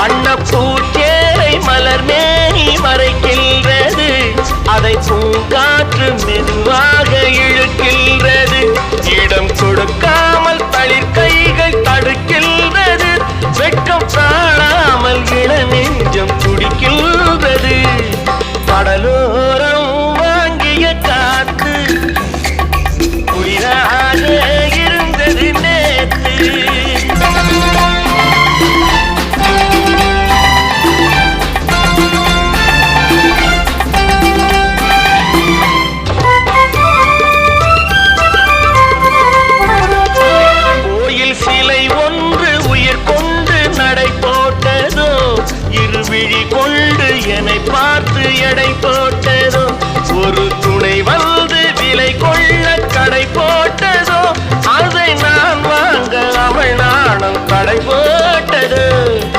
வண்ண பூச்சேரை விழி கொண்டு என்னை பார்த்து எடை